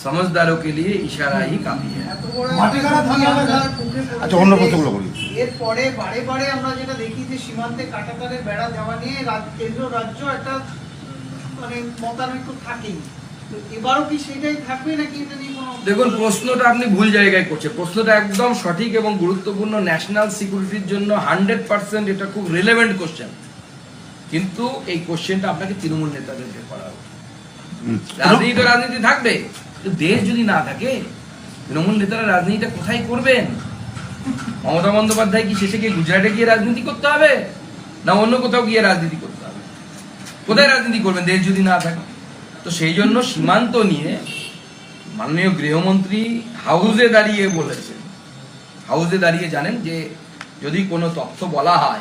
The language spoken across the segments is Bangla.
समझदारों के लिए इशारा ही काफी है এত বড় মাটিগাড়া থানা এলাকার ঢুকে পড়েছে। আচ্ছা, অন্য প্রশ্নগুলো করি। এরপরে বারে বারে আমরা যেটা দেখি যে সীমান্তে কাটাতারের বেড়া দেওয়া নিয়ে রাজ- কেন্দ্র রাজ্য একটা মানে মতানৈক্য থাকেই তো এবারও কি সেটাই থাকবে নাকি এটা নিয়ে কোনো দেখুন প্রশ্নটা আপনি ভুল জায়গায় করছেন প্রশ্নটা একদম সঠিক এবং গুরুত্বপূর্ণ ন্যাশনাল সিকিউরিটির জন্য হান্ড্রেড পার্সেন্ট এটা খুব রিলেভেন্ট কোশ্চেন কিন্তু এই কোশ্চেনটা আপনাকে তৃণমূল নেতাদেরকে করা হবে হুম। রাজনীতি তো রাজনীতি থাকবে কিন্তু দেশ যদি না থাকে, তৃণমূল নেতারা রাজনীতিটা কোথায় করবেন? মমতা বন্দ্যোপাধ্যায় কি শেষে গিয়ে গুজরাটে গিয়ে রাজনীতি করতে হবে? না অন্য কোথাও গিয়ে রাজনীতি করতে হবে? কোথায় রাজনীতি করবেন দেশ যদি না থাকে? তো সেই জন্য সীমান্ত নিয়ে মাননীয় গৃহমন্ত্রী হাউসে দাঁড়িয়ে বলেছেন। হাউসে দাঁড়িয়ে জানেন যে যদি কোনো তথ্য বলা হয়,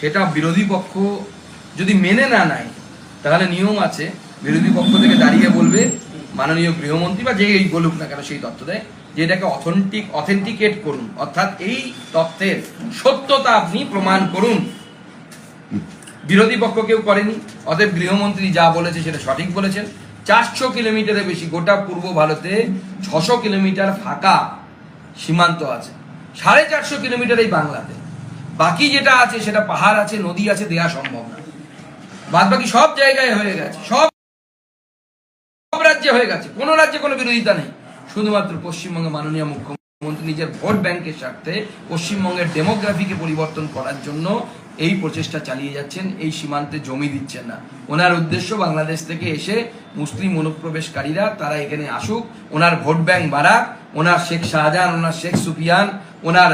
সেটা বিরোধী পক্ষ যদি মেনে না নেয়, তাহলে নিয়ম আছে, বিরোধী পক্ষ থেকে দাঁড়িয়ে বলবে মাননীয় গৃহমন্ত্রী বা যে এই বলুক না কেন সেই তথ্য দেয়, যে এটাকে অথেন্টিক অথেন্টিকেট করুন। অর্থাৎ এই তথ্যের সত্যতা আপনি প্রমাণ করুন। বিরোধী পক্ষ কেউ করেনি, অতএব গৃহমন্ত্রী যা বলেছে সেটা সঠিক বলেছেন। চারশো কিলোমিটারের বেশি গোটা পূর্ব ভারতে ছশো কিলোমিটার ফাঁকা সীমান্ত আছে। সাড়ে চারশো কিলোমিটার এই বাংলাতে। বাকি যেটা আছে সেটা পাহাড় আছে, নদী আছে, দেয়া সম্ভব না। বাদ বাকি সব জায়গায় হয়ে গেছে। সব সব রাজ্যে হয়ে গেছে। কোনো রাজ্যে কোনো বিরোধিতা নেই। শুধুমাত্র পশ্চিমবঙ্গে মাননীয় মুখ্যমন্ত্রী নিজের ভোট ব্যাংকের স্বার্থে পশ্চিমবঙ্গের ডেমোগ্রাফিকে পরিবর্তন করার জন্য এই প্রচেষ্টা চালিয়ে যাচ্ছেন, এই সীমান্তে জমি দিচ্ছেন না। ওনার উদ্দেশ্য বাংলাদেশ থেকে এসে মুসলিম অনুপ্রবেশকারীরা তারা এখানে আসুক, ওনার ভোট ব্যাংক বাড়াক, ওনার শেখ শাহজাহান, ওনার শেখ সুফিয়ান, ওনার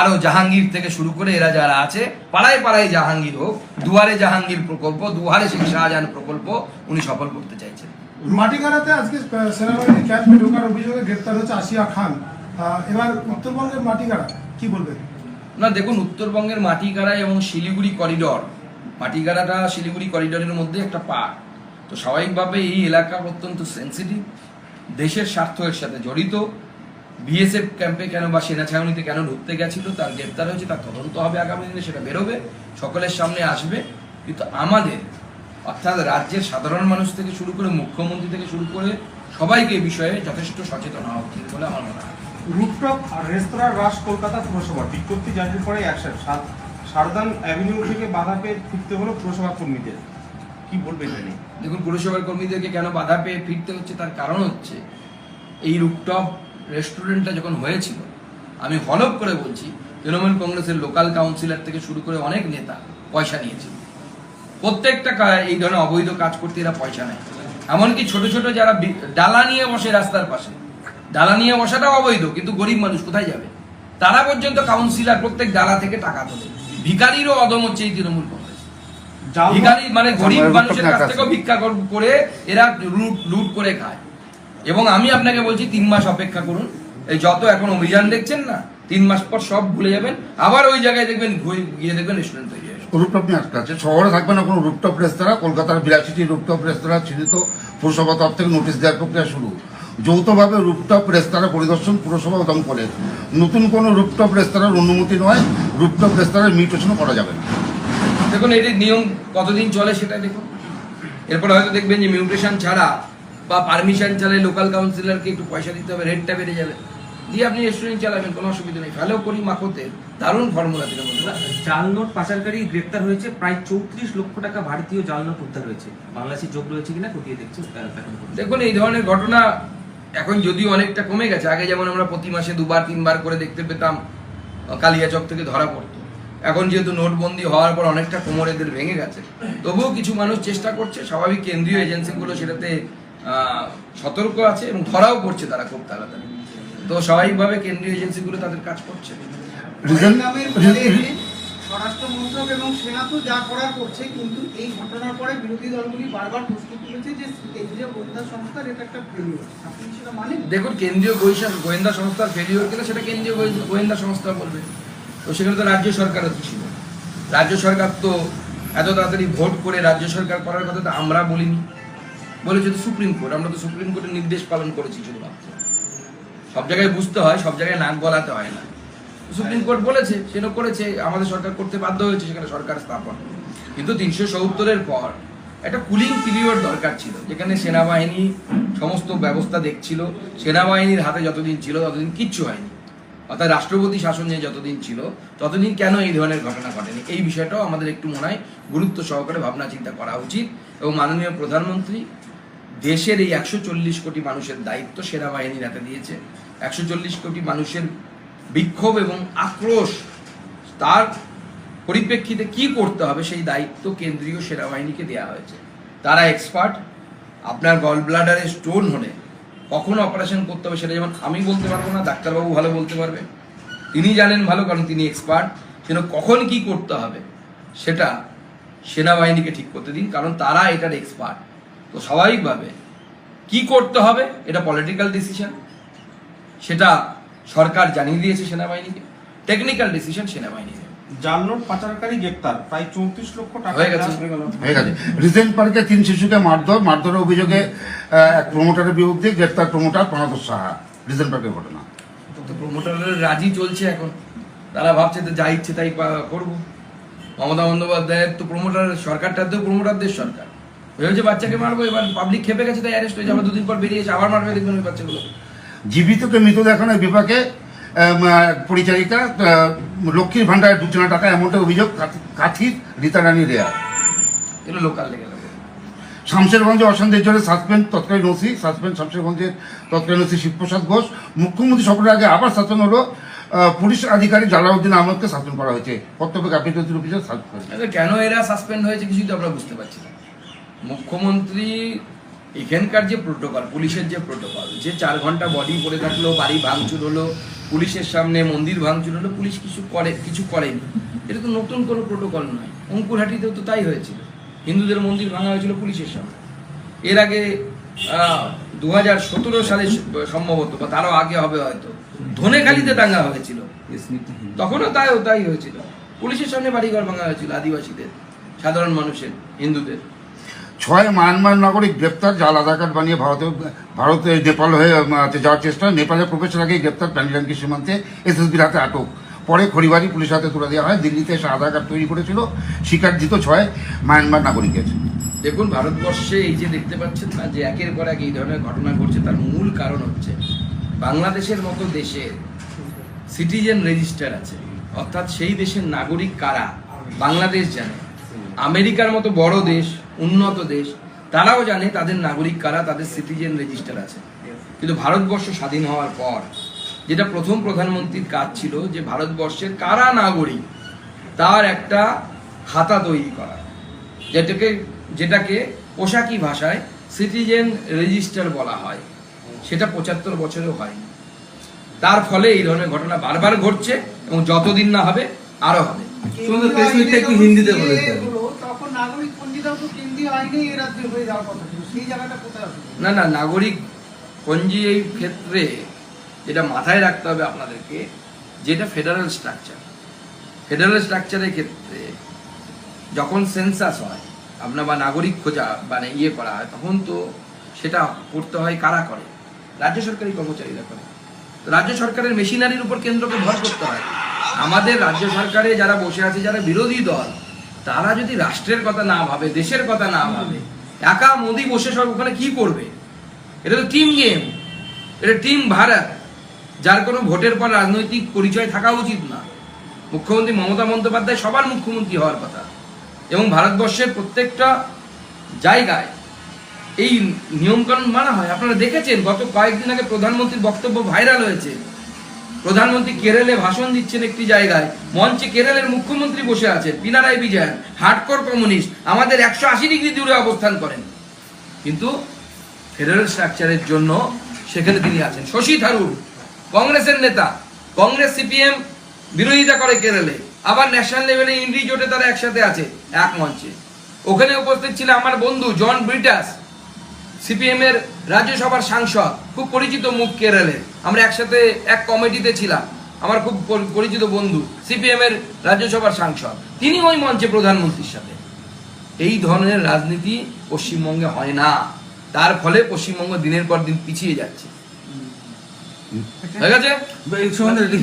আরও জাহাঙ্গীর থেকে শুরু করে এরা যারা আছে, পাড়ায় পাড়ায় জাহাঙ্গীর হোক, দুয়ারে জাহাঙ্গীর প্রকল্প, দুয়ারে শেখ শাহজাহান প্রকল্প উনি সফল করতে চাইছেন। মাটিগাড়াতে আজকে আহ, সেনাবাহিনীর ক্যাম্পে ঢোকার অভিযোগে গ্রেপ্তার হচ্ছে আসিয়া খান। এবার উত্তরবঙ্গের মাটিগাড়া কি বলবেন? না দেখুন উত্তরবঙ্গের মাটিগাড়া এবং শিলিগুড়ি করিডর মাটিগাড়াটা শিলিগুড়ি করিডরের মধ্যে একটা পার্ট তো স্বাভাবিকভাবে এই এলাকা অত্যন্ত সেন্সিটিভ দেশের স্বার্থের সাথে জড়িত। বিএসএফ ক্যাম্পে কেন বা সেনা ছাউনিতে কেন ঢুকতে গেছিল তার গ্রেপ্তার হয়েছে তার তদন্ত হবে আগামী দিনে সেটা বেরোবে সকলের সামনে আসবে। কিন্তু আমাদের অর্থাৎ রাজ্যের সাধারণ মানুষ থেকে শুরু করে মুখ্যমন্ত্রী থেকে শুরু করে সবাইকে এই বিষয়ে যথেষ্ট সচেতন হওয়া উচিত বলে আমার মনে হয়। রুটটপ আর রেস্তোরাঁ রাস কলকাতা পুরসভা বিজ্ঞপ্তি জারির পরে অ্যাকশন। সারদান অ্যাভিনিউ থেকে বাধা পেয়ে ফিরতে হলো পুরসভা কর্মীদের। কি বলবেন দেখুন পুরসভার কর্মীদেরকে কেন বাধা পেয়ে ফিরতে হচ্ছে তার কারণ হচ্ছে এই রুপটপ রেস্টুরেন্টটা যখন হয়েছিল আমি হলপ করে বলছি তৃণমূল কংগ্রেসের লোকাল কাউন্সিলর থেকে শুরু করে অনেক নেতা পয়সা নিয়েছিল। প্রত্যেকটা এই ধরনের অবৈধ কাজ করতে এরা পয়সা নেয়। এমনকি ছোট ছোট যারা ডালা নিয়ে বসে রাস্তার পাশে। ডালা নিয়ে বসাটাও অবৈধ কিন্তু গরিব মানুষ কোথায় যাবে? তারা পর্যন্ত কাউন্সিলর প্রত্যেক ডালা থেকে টাকা তোলে। ভিকারিরও অদম হচ্ছে এই তৃণমূল কংগ্রেস। ভিখারি মানে গরিব মানুষের কাছ থেকেও ভিক্ষা কর- এরা লুট লুট করে খায়। এবং আমি আপনাকে বলছি তিন মাস অপেক্ষা করুন। এই যত এখন অভিযান দেখছেন না তিন মাস পর সব ভুলে যাবেন। আবার ওই জায়গায় দেখবেন গিয়ে দেখবেন রেস্টুরেন্ট তৈরি রুপটপ নিয়ে আটকে আছে। শহরে থাকবে না কোনো রুপটপ রেস্তোরাঁ, কলকাতার বিলাসিটি রুপটপ রেস্তোরাঁ, চিহ্নিত পুরসভা তরফ থেকে নোটিশ দেওয়ার প্রক্রিয়া শুরু। যৌথভাবে রুপটপ রেস্তোরাঁ পরিদর্শন পুরসভা ও দমকলের নতুন কোনো রুপটপ রেস্তোরাঁর অনুমতি নয়, রুপটপ রেস্তোরাঁর মিউটেশনও করা যাবে না। দেখুন এর নিয়ম কতদিন চলে সেটা দেখুন। এরপরে হয়তো দেখবেন যে মিউটেশন ছাড়া বা পারমিশন ছাড়া লোকাল কাউন্সিলরকে একটু পয়সা দিতে হবে, রেটটা বেড়ে যাবে। দিয়ে আপনি রেস্টুরেন্ট চালাবেন কোনো অসুবিধা নেই। ফেলেও করি মাখোতে দারুণ ফর্মুলা তৃণমূল জাল নোট পাচারকারী গ্রেপ্তার হয়েছে প্রায় চৌত্রিশ লক্ষ টাকা ভারতীয় জাল নোট উদ্ধার হয়েছে। বাংলাদেশের যোগ রয়েছে কিনা খতিয়ে দেখছে। দেখুন এই ধরনের ঘটনা এখন যদিও অনেকটা কমে গেছে আগে যেমন আমরা প্রতি মাসে দুবার তিনবার করে দেখতে পেতাম কালিয়াচক থেকে ধরা পড়তো। এখন যেহেতু নোটবন্দি হওয়ার পর অনেকটা কোমর এদের ভেঙে গেছে। তবুও কিছু মানুষ চেষ্টা করছে স্বাভাবিক কেন্দ্রীয় এজেন্সিগুলো সেটাতে আহ, সতর্ক আছে এবং ধরাও পড়ছে তারা খুব তাড়াতাড়ি। তো স্বাভাবিকভাবে কেন্দ্রীয় এজেন্সিগুলো তাদের কাজ করছে। রিজন পরিণামের ফলে স্বরাষ্ট্র মন্ত্রক এবং সেনা তো যা করার করছে কিন্তু এই ঘটনার পরে বিরোধী দলগুলি বারবার প্রশ্ন তুলেছে যে কেন্দ্রীয় গোয়েন্দা সংস্থার এটা একটা ফেলিওর আপনি সেটা মানেন? দেখুন কেন্দ্রীয় গোয়েন্দা গোয়েন্দা সংস্থার ফেলিওর কিনা সেটা কেন্দ্রীয় গোয়েন্দা- গোয়েন্দা সংস্থা বলবে। তো সেখানে তো রাজ্য সরকারও ছিল। রাজ্য সরকার তো এত তাড়াতাড়ি ভোট করে রাজ্য সরকার করার কথা তো আমরা বলিনি। বলেছে তো সুপ্রিম কোর্ট আমরা তো সুপ্রিম কোর্টের নির্দেশ পালন করেছি শুধুমাত্র। সব জায়গায় বুঝতে হয়, সব জায়গায় নাক গলাতে হয় না। সুপ্রিম কোর্ট বলেছে, সেটা করেছে, আমাদের সরকার করতে বাধ্য হয়েছে, সেখানে সরকার স্থাপন। কিন্তু তিনশো সত্তরের পর একটা কুলিং পিরিয়ড দরকার ছিল, যেখানে সেনাবাহিনী সমস্ত ব্যবস্থা দেখছিল, সেনাবাহিনীর হাতে যতদিন ছিল ততদিন কিচ্ছু হয়নি। অর্থাৎ রাষ্ট্রপতি শাসন নিয়ে যতদিন ছিল, ততদিন কেন এই ধরনের ঘটনা ঘটেনি? এই বিষয়টাও আমাদের একটু মনে হয় গুরুত্ব সহকারে ভাবনা চিন্তা করা উচিত। এবং মাননীয় প্রধানমন্ত্রী দেশের এই একশো চল্লিশ কোটি মানুষের দায়িত্ব সেনাবাহিনীর হাতে দিয়েছে। একশো চল্লিশ কোটি মানুষের বিক্ষোভ এবং আক্রোশ, তার পরিপ্রেক্ষিতে কি করতে হবে সেই দায়িত্ব কেন্দ্রীয় সেনাবাহিনীকে দেওয়া হয়েছে। তারা এক্সপার্ট আপনার গল ব্লাডারে স্টোন হলে কখন অপারেশন করতে হবে সেটা যেমন আমি বলতে পারব না, ডাক্তারবাবু ভালো বলতে পারবে। তিনি জানেন ভালো, কারণ তিনি এক্সপার্ট কিন্তু কখন কি করতে হবে সেটা সেনাবাহিনীকে ঠিক করতে দিন, কারণ তারা এটার এক্সপার্ট তো স্বাভাবিকভাবে কি করতে হবে? এটা পলিটিক্যাল ডিসিশন সেটা সরকার জানিয়ে দিয়েছে সেনাবাহিনীকে। টেকনিক্যাল ডিসিশন সেনাবাহিনী নেবে। জাল নোট পাচারকারী গ্রেপ্তার। প্রায় চৌত্রিশ লক্ষ টাকা হয়ে গেছে। হয়ে গেছে। রিজেন্ট পার্কে তিন শিশুকে মারধর। মারধরের অভিযোগে আহ, এক প্রমোটারের বিরুদ্ধে গ্রেপ্তার প্রমোটার সাহা। পার্কের ঘটনা। তো প্রমোটারের রাজি চলছে এখন। তারা ভাবছে যে যা ইচ্ছে তাই করব। মমতা বন্দ্যোপাধ্যায়ের তো প্রমোটার সরকারটার তো প্রমোটারদের সরকার। ভেবেছে বাচ্চাকে মারবো এবার পাবলিক খেপে গেছে তাই অ্যারেস্ট হয়ে যাবে দুদিন পর বেরিয়ে এসে আবার মারবে দেখবেন ওই বাচ্চাগুলো। জীবিতকে মৃত দেখানোর বিপাকে পরিচারিকা লক্ষ্মীর ভান্ডারে ঢুকছে না টাকা এমনটা অভিযোগ কাথির রীতা রানী রেয়া এগুলো লোকাল লেগে শামশেরগঞ্জে অশান্তির জন্য সাসপেন্ড তৎকালীন ওসি সাসপেন্ড শামশেরগঞ্জের তৎকালীন ওসি শিবপ্রসাদ ঘোষ। মুখ্যমন্ত্রী সফরের আগে আবার সাসপেন্ড হলো পুলিশ আধিকারিক জালাউদ্দিন আহমদকে সাসপেন্ড করা হয়েছে। কর্তব্য গাফিলতির অভিযোগ সাসপেন্ড কেন এরা সাসপেন্ড হয়েছে কিছুই তো আমরা বুঝতে পারছি না। মুখ্যমন্ত্রী এখানকার যে প্রোটোকল পুলিশের যে প্রোটোকল যে চার ঘণ্টা বডি পড়ে থাকল, বাড়ি ভাঙচুর হলো, পুলিশের সামনে মন্দির ভাঙচুর হলো, পুলিশ কিছু করে, কিছু করেনি। এটা তো নতুন কোনো প্রোটোকল নয়। অঙ্কুরহাটিতেও তো তাই হয়েছিল। হিন্দুদের মন্দির ভাঙা হয়েছিল পুলিশের সামনে। এর আগে দু হাজার সতেরো সালে সম্ভবত, বা তারও আগে হবে হয়তো। ধনেখালিতে দাঙ্গা হয়েছিল। তখনও তাই তাই হয়েছিল। পুলিশের সামনে বাড়িঘর ভাঙা হয়েছিল, আদিবাসীদের, সাধারণ মানুষের, হিন্দুদের। ছয় মায়ানমার নাগরিক গ্রেপ্তার জাল আধার কার্ড বানিয়ে ভারতে ভারতে নেপাল হয়ে যাওয়ার চেষ্টা। নেপালে প্রবেশের আগে গ্রেপ্তার প্যান্ডিরাঙ্কি সীমান্তে এসএসবির হাতে আটক। পরে খড়িবাড়ি পুলিশ হাতে তুলে দেওয়া হয়। দিল্লিতে এসে আধার কার্ড তৈরি করেছিল স্বীকারজিত ছয় মায়ানমার নাগরিকের। দেখুন, ভারতবর্ষে এই যে দেখতে পাচ্ছেন না, যে একের পর এক এই ধরনের ঘটনা ঘটছে, তার মূল কারণ হচ্ছে বাংলাদেশের মতো দেশে সিটিজেন রেজিস্টার আছে। অর্থাৎ সেই দেশের নাগরিক কারা? বাংলাদেশ জানে। আমেরিকার মতো বড় দেশ উন্নত দেশ তারাও জানে তাদের নাগরিক কারা তাদের সিটিজেন রেজিস্টার আছে। কিন্তু ভারতবর্ষ স্বাধীন হওয়ার পর যেটা প্রথম প্রধানমন্ত্রীর কাজ ছিল যে ভারতবর্ষের কারা নাগরিক তার একটা খাতা তৈরি করা। যেটাকে যেটাকে পোশাকি ভাষায় সিটিজেন রেজিস্টার বলা হয়। সেটা পঁচাত্তর বছরেও হয়নি। তার ফলে এই ধরনের ঘটনা বারবার ঘটছে এবং যতদিন না হবে আরও হবে। হিন্দিতে বলে তখন না না, নাগরিক পঞ্জি এই ক্ষেত্রে যেটা মাথায় রাখতে হবে আপনাদেরকে যেটা ফেডারেল স্ট্রাকচার ফেডারেল স্ট্রাকচারের ক্ষেত্রে যখন সেন্সাস হয়, আপনার বা নাগরিক খোঁজা মানে ইয়ে করা হয়, তখন তো সেটা করতে হয় কারা করে? রাজ্য সরকারি কর্মচারীরা করে। রাজ্য সরকারের মেশিনারির উপর কেন্দ্রকে ভর করতে হয়। আমাদের রাজ্য সরকারে যারা বসে আছে, যারা বিরোধী দল তারা যদি রাষ্ট্রের কথা না ভাবে, দেশের কথা না ভাবে, একা মোদি বসে সব ওখানে কি করবে? এটা তো টিম গেম এটা টিম ভারত, যার কোনো ভোটের পর রাজনৈতিক পরিচয় থাকা উচিত না। মুখ্যমন্ত্রী মমতা বন্দ্যোপাধ্যায় সবার মুখ্যমন্ত্রী হওয়ার কথা। এবং ভারতবর্ষের প্রত্যেকটা জায়গায় এই নিয়মকানুন মানা হয়। আপনারা দেখেছেন, গত কয়েকদিন আগে প্রধানমন্ত্রীর বক্তব্য ভাইরাল হয়েছে। প্রধানমন্ত্রী কেরলে ভাষণ দিচ্ছেন একটি জায়গায়। মঞ্চে কেরলের মুখ্যমন্ত্রী বসে আছেন, পিনারাই বিজয়ন, হার্ডকোর কমিউনিস্ট, আমাদের একশো আশি ডিগ্রি দূরে অবস্থান করেন। কিন্তু ফেডারেল স্ট্রাকচারের জন্য সেখানে তিনি আছেন। শশী থারুর, কংগ্রেসের নেতা, কংগ্রেস সিপিএম বিরোধিতা করে কেরলে। আবার ন্যাশনাল লেভেলে ইন্ডি জোটে তারা একসাথে আছে, এক মঞ্চে। ওখানে উপস্থিত ছিল আমার বন্ধু জন ব্রিটাস। সিপিএম এর রাজ্যসভার সাংসদ খুব পরিচিত মুখ কেরলের আমরা একসাথে এক কমিটিতে ছিলাম। আমার খুব পরিচিত বন্ধু সিপিএম এর রাজ্যসভার সাংসদ। তিনি ওই মঞ্চে প্রধানমন্ত্রীর সাথে। এই ধরনের রাজনীতি পশ্চিমবঙ্গে হয় না। তার ফলে পশ্চিমবঙ্গ দিনের পর দিন পিছিয়ে যাচ্ছে।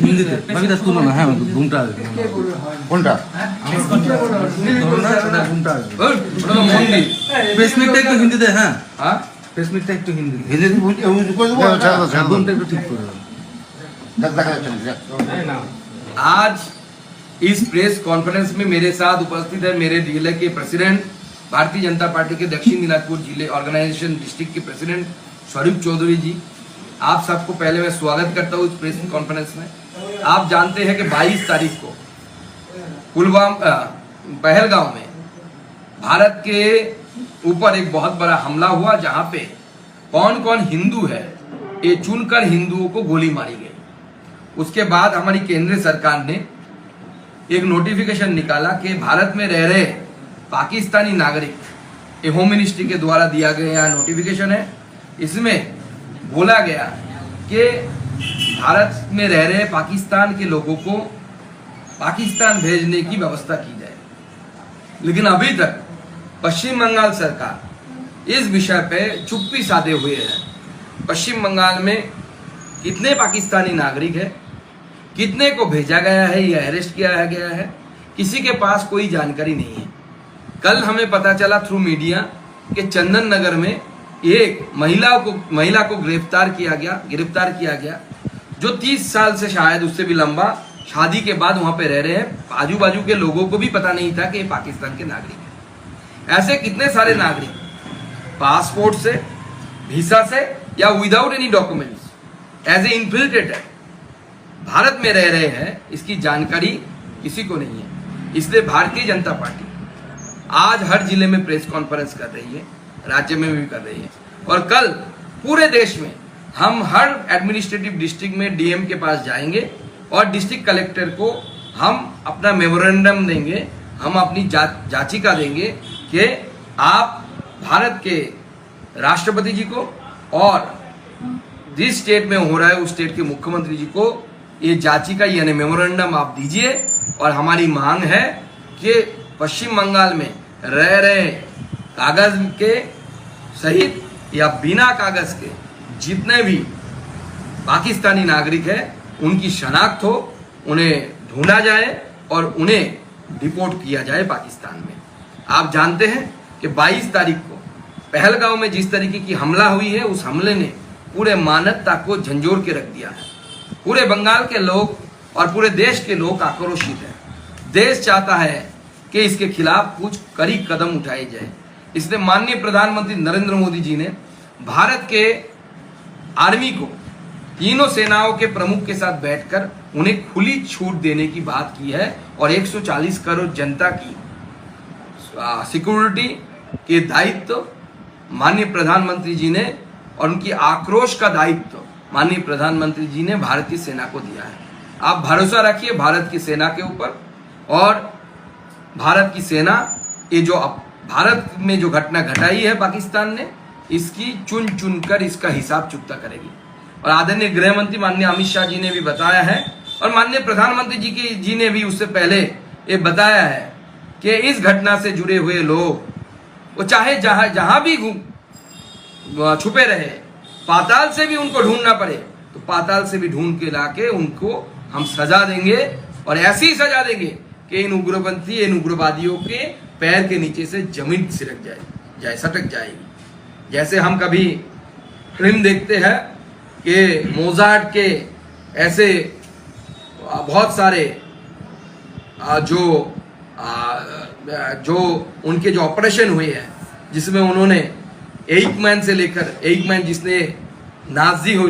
হিন্দিতে। বাকিটা তুলো না? হ্যাঁ? ঘুমটা আসবে কোনটা ঘুমটা আসবে ওই, ওটা তো মন্দির প্রেস মিটটা একটু হিন্দিতে হ্যাঁ হ্যাঁ প্রেস মিটটা একটু হিন্দি হিন্দিতে বুঝ- বুঝ করে দেবো হ্যাঁ, ছেড়ে দাও, ছেড়ে দাও। একদমটা একটু ঠিক করে দাও দেখ, দেখা যাচ্ছে না, দেখ। না आज इस प्रेस कॉन्फ्रेंस में मेरे साथ उपस्थित है मेरे जिले के प्रेसिडेंट भारतीय जनता पार्टी के दक्षिण दिनाजपुर जिले ऑर्गेनाइजेशन डिस्ट्रिक्ट के प्रेसिडेंट स्वरूप चौधरी जी आप सबको पहले मैं स्वागत करता हूँ इस प्रेस कॉन्फ्रेंस में आप जानते हैं कि 22 तारीख को पुलवामा अ, पहलगांव में भारत के ऊपर एक बहुत बड़ा हमला हुआ जहाँ पे कौन कौन हिंदू है, ये चुनकर हिंदुओं को गोली मारी गई। उसके बाद हमारी केंद्र सरकार ने एक नोटिफिकेशन निकाला कि भारत में रह रहे पाकिस्तानी नागरिक, ये होम मिनिस्ट्री के द्वारा दिया गया नोटिफिकेशन है, इसमें बोला गया कि भारत में रह रहे पाकिस्तान के लोगों को पाकिस्तान भेजने की व्यवस्था की जाए। लेकिन अभी तक पश्चिम बंगाल सरकार इस विषय पे चुप्पी साधे हुए है। पश्चिम बंगाल में कितने पाकिस्तानी नागरिक है? कितने को भेजा गया है? या अरेस्ट किया गया है? किसी के पास कोई जानकारी नहीं है। कल हमें पता चला थ्रू मीडिया कि चंदन नगर में एक महिला को महिला को गिरफ़्तार किया गया, गिरफ़्तार किया गया, जो 30 साल से शायद उससे भी लंबा शादी के बाद वहाँ पे रह रहे हैं। आजू बाजू के लोगों को भी पता नहीं था कि ये पाकिस्तान के नागरिक ऐसे कितने सारे नागरिक? पासपोर्ट से वीसा से या without any documents as a infiltrator Bharat में रह रहे हैं इसकी जानकारी किसी को नहीं है। इसलिए भारतीय जनता पार्टी आज हर ज़िले में प्रेस कॉन्फ्रेंस कर रही है राज्य में भी कर रही है। और कल पूरे देश में हम हर एडमिनिस्ट्रेटिव डिस्ट्रिक्ट में डीएम के पास जाएँगे और डिस्ट्रिक्ट कलेक्टर को हम अपना मेमोरेंडम देंगे हम अपनी जा, जाचिका देंगे कि आप भारत के राष्ट्रपति जी को और जिस स्टेट में हो रहा है, उस स्टेट के मुख्यमंत्री जी को ये जाचिका यानी मेमोरेंडम आप दीजिए। और हमारी मांग है कि पश्चिम बंगाल में रह रहे कागज़ के सहित या बिना कागज़ के जितने भी पाकिस्तानी नागरिक है, उनकी शनाख्त हो, उन्हें ढूंढा जाए और उन्हें डिपोर्ट किया जाए पाकिस्तान में। आप जानते हैं कि 22 तारीख को पहलगांव में जिस तरीके की हमला हुई है, उस हमले ने पूरे मानवता को झंझोर के रख दिया है। पूरे बंगाल के लोग और पूरे देश के लोग आक्रोशित हैं। देश चाहता है कि इसके खिलाफ कुछ कड़ी कदम उठाए जाए। इसलिए माननीय प्रधानमंत्री नरेंद्र मोदी जी ने भारत के आर्मी को तीनों सेनाओं के प्रमुख के साथ बैठकर उन्हें खुली छूट देने की बात की है और 140 करोड़ जनता की सिक्योरिटी के दायित्व माननीय प्रधानमंत्री जी ने और उनकी आक्रोश का दायित्व माननीय प्रधानमंत्री जी ने भारतीय सेना को दिया है। आप भरोसा रखिए भारत की सेना के ऊपर और भारत की सेना, ये जो भारत में जो घटना घटाई है पाकिस्तान ने, इसकी चुन चुन कर इसका हिसाब चुकता करेगी। और आदरणीय गृह मंत्री माननीय अमित शाह जी ने भी बताया है और माननीय प्रधानमंत्री जी की, जी ने भी उससे पहले ये बताया है कि इस घटना से जुड़े हुए लोग, वो चाहे जहाँ जहाँ भी घूम- छुपे रहे, पाताल से भी उनको ढूंढना पड़े तो पाताल से भी ढूंढ के लाके उनको हम सजा देंगे और ऐसी सजा देंगे कि इन उग्रपंथी, इन उग्रवादियों के पैर के नीचे से ज़मीन सिरक जाए जाए, सटक जाएगी। जैसे हम कभी फ़िल्म देखते हैं कि मोजार्ट के ऐसे बहुत सारे जो जो उनके जो ऑपरेशन हुए हैं, जिसमें उन्होंने एक मैन से लेकर एक मैन जिसने नाजी हो